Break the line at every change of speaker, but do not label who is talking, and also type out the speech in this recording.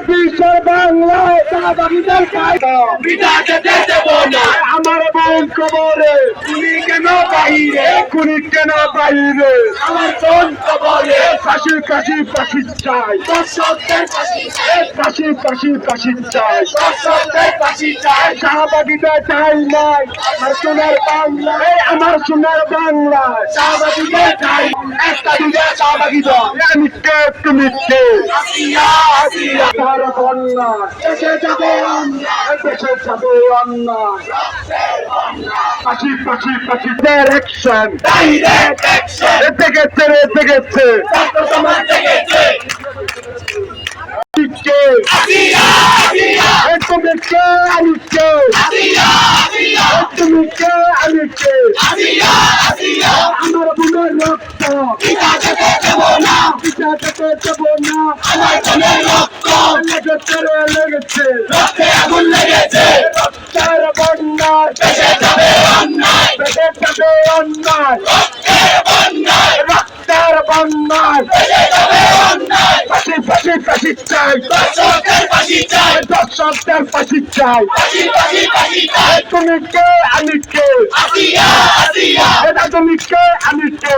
চব্বিশের বাংলায় চাঁদাবিদের কায়দা
বিদাকে দেব না।
আমার বোন কবরে।
তুমি কেন
খুনি কেন বাইরে
আমার বোন কবরে।
ফাঁসি ফাঁসি ফাঁসি চাই।
ফাঁসি
ফাঁসি ফাঁসি চাই।
ফাঁসি চাই।
নাই আমার সোনার বাংলা। এই আমার সোনার বাংলা।
শাহবাগীদের চাই। একটা দুটা শাহবাগী দল।
আমি কে তুমি কে তার বন্যা।
এসে যাবে আমরা।
দেশে যাবে অন্যায় ফাঁসি ফাঁসি ফাঁসি। ডাইরেকশন
ডাইরেক্ট
গেছে রে গেছে। আমার লেগেছে তার বন্যায়
এসে যাবে অন্যায়
বেঁধে যাবে অন্যায়
রক্তের বন্যায়
রক্তের বন্যায়
এসে যাবে অন্যায়।
ফাঁসি ফাঁসি ফাঁসি চাই। দর্শকদের ফাঁসি চাই। তুমি কে আমি কে? এটা তুমি কে আমি কে?